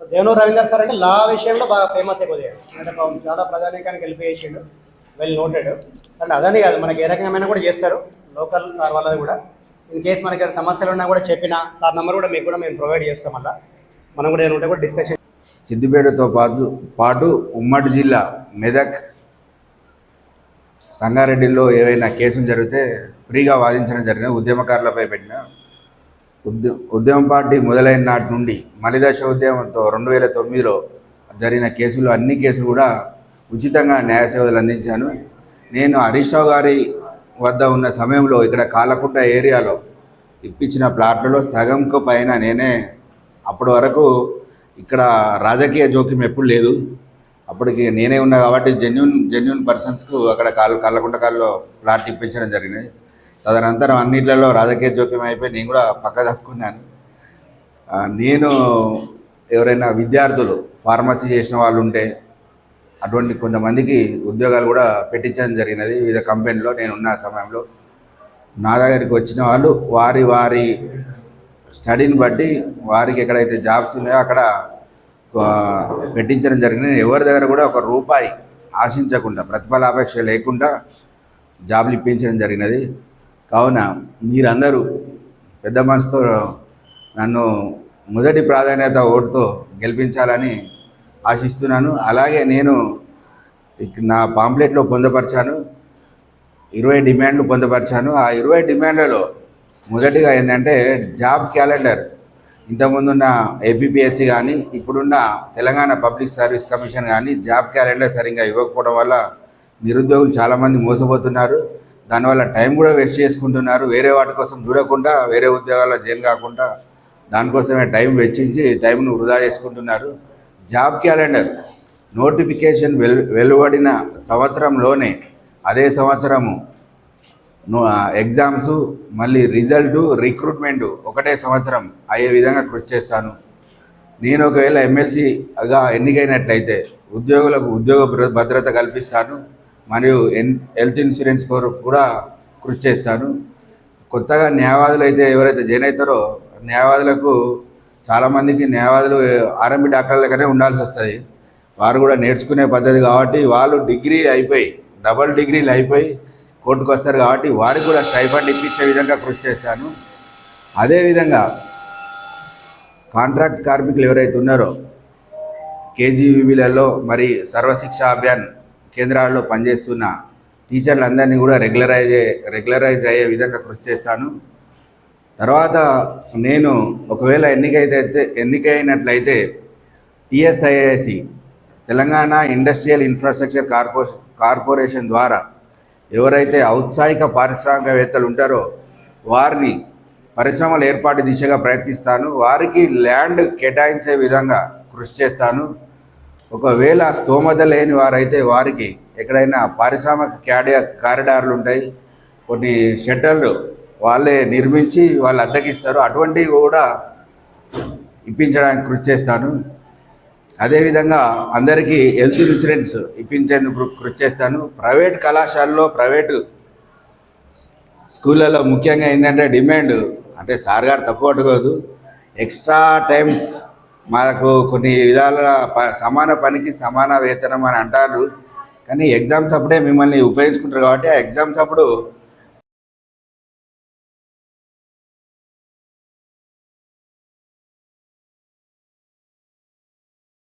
Devanur Ravinder sir అంటే లా విషయంలో బాగా ఫేమస్ అయిపోయాడు అంటే పాపం చాలా ప్రజానీకానికి వెళ్ళిపోయేసాడు వెల్ నోటెడ్ అండ్ అదని కాదు మనకి ఏ రకమైన కూడా చేస్తారు. లోకల్ సార్ వాళ్ళది కూడా. ఇన్ కేస్ మనకి సమస్యలు ఉన్నా కూడా చెప్పిన సార్ నెంబర్ కూడా మీకు కూడా మేము ప్రొవైడ్ చేస్తాం అలా మనం కూడా ఏమైనా ఉంటే కూడా డిస్కషన్ సిద్దిపేటతో పాటు పాటు ఉమ్మడి జిల్లా మెదక్ సంగారెడ్డిలో ఏవైనా కేసులు జరిగితే ఫ్రీగా వాదించడం జరిగిన ఉద్యమకారులపై పెట్టిన ఉద్య ఉద్యమ పార్టీ మొదలైన నాటి నుండి మలిదశ ఉద్యమంతో రెండు వేల తొమ్మిదిలో జరిగిన కేసులు అన్ని కేసులు కూడా ఉచితంగా న్యాయ సేవలు అందించాను. నేను హరీష్ రావు గారి వద్ద ఉన్న సమయంలో ఇక్కడ కాలకుంట ఏరియాలో ఇప్పించిన ప్లాట్లలో సగంకు పైన నేనే అప్పటి వరకు ఇక్కడ రాజకీయ జోక్యం ఎప్పుడు లేదు. అప్పటికి నేనే ఉన్నా కాబట్టి జెన్యున్ జెన్యున్ పర్సన్స్కు అక్కడ కాళ్ళ కళ్ళకుంట కాల్లో ప్లాట్ ఇప్పించడం జరిగినది. తదనంతరం అన్నిట్లలో రాజకీయ జోక్యం అయిపోయి నేను కూడా పక్క తప్పుకున్నాను నేను ఎవరైనా విద్యార్థులు ఫార్మసీ చేసిన వాళ్ళు ఉంటే అటువంటి కొంతమందికి ఉద్యోగాలు కూడా పెట్టించడం జరిగినది. వివిధ కంపెనీలో నేను ఉన్న సమయంలో నా దగ్గరికి వచ్చిన వాళ్ళు వారి వారి స్టడీని బట్టి వారికి ఎక్కడైతే జాబ్స్ ఉన్నాయో అక్కడ పెట్టించడం జరిగింది. ఎవరి దగ్గర కూడా ఒక రూపాయి ఆశించకుండా ప్రతిఫలాపేక్ష లేకుండా జాబ్లు ఇప్పించడం జరిగినది. కావున మీరందరూ పెద్ద మనసుతో నన్ను మొదటి ప్రాధాన్యత ఓటుతో గెలిపించాలని ఆశిస్తున్నాను. అలాగే నేను నా పాంప్లెట్లో పొందపరిచాను. ఇరవై డిమాండ్లు పొందపరిచాను. ఆ ఇరవై డిమాండ్లలో మొదటిగా ఏంటంటే జాబ్ క్యాలెండర్. ఇంతకుముందున్న ఏపీపీఎస్సీ కానీ ఇప్పుడున్న తెలంగాణ పబ్లిక్ సర్వీస్ కమిషన్ కానీ జాబ్ క్యాలెండర్ సరిగ్గా ఇవ్వకపోవడం వల్ల నిరుద్యోగులు చాలామంది మోసపోతున్నారు. దానివల్ల టైం కూడా వేస్ట్ చేసుకుంటున్నారు. వేరే వాటి కోసం చూడకుండా వేరే ఉద్యోగాల్లో జైన్ కాకుండా దానికోసమే టైం వెచ్చించి టైంను వృధా చేసుకుంటున్నారు. జాబ్ క్యాలెండర్ నోటిఫికేషన్ వెల్ వెలువడిన సంవత్సరంలోనే అదే సంవత్సరము ఎగ్జామ్స్ మళ్ళీ రిజల్ట్ రిక్రూట్మెంట్ ఒకటే సంవత్సరం అయ్యే విధంగా కృషి చేస్తాను. నేను ఒకవేళ ఎమ్మెల్సీగా ఎన్నికైనట్లయితే ఉద్యోగులకు ఉద్యోగ భద్రత కల్పిస్తాను. మరియు ఎన్ హెల్త్ ఇన్సూరెన్స్ కొరకు కూడా కృషి చేస్తాను. కొత్తగా న్యాయవాదులు అయితే ఎవరైతే జాయిన్ అవుతారో న్యాయవాదులకు చాలామందికి న్యాయవాదులు ఆర్ఎంబి డాక్టర్ల లెక్కనే ఉండాల్సి వస్తుంది. వారు కూడా నేర్చుకునే పద్ధతి కాబట్టి వాళ్ళు డిగ్రీ అయిపోయి డబల్ డిగ్రీలు అయిపోయి కోర్టుకు వస్తారు కాబట్టి వారికి కూడా స్టైఫండ్ ఇప్పించే విధంగా కృషి చేస్తాను. అదేవిధంగా కాంట్రాక్ట్ కార్మికులు ఎవరైతే ఉన్నారో కేజీవీబీలలో మరి సర్వశిక్ష అభియాన్ కేంద్రాల్లో పనిచేస్తున్న టీచర్లందరినీ కూడా రెగ్యులరైజ్ రెగ్యులరైజ్ అయ్యే విధంగా కృషి చేస్తాను. తర్వాత నేను ఒకవేళ ఎన్నికైతే ఎన్నికైనట్లయితే TSIAC Telangana industrial infrastructure corpo corporation ద్వారా ఎవరైతే ఔత్సాహిక పారిశ్రామికవేత్తలు ఉంటారో వారిని పరిశ్రమల ఏర్పాటు దిశగా ప్రయత్నిస్తాను. వారికి ల్యాండ్ కేటాయించే విధంగా కృషి చేస్తాను. ఒకవేళ స్తోమత లేని వారైతే వారికి ఎక్కడైనా పారిశ్రామిక క్యాడియా కారిడార్లు ఉంటాయి. కొన్ని షెటర్లు వాళ్ళే నిర్మించి వాళ్ళు అద్దగిస్తారు అటువంటివి కూడా ఇప్పించడానికి కృషి చేస్తాను. అదేవిధంగా అందరికీ హెల్త్ ఇన్సూరెన్స్ ఇప్పించేందుకు కృషి చేస్తాను. ప్రైవేట్ కళాశాలలో ప్రైవేటు స్కూళ్ళలో ముఖ్యంగా ఏంటంటే డిమాండ్ అంటే సార్ గారు తప్పు పట్టుకోదు ఎక్స్ట్రా టైమ్స్ మాకు కొన్ని విధాల ప- సమాన పనికి సమాన వేతనం అని అంటారు. కానీ ఎగ్జామ్స్ అప్పుడే మిమ్మల్ని ఉపయోగించుకుంటారు కాబట్టి ఆ ఎగ్జామ్స్ అప్పుడు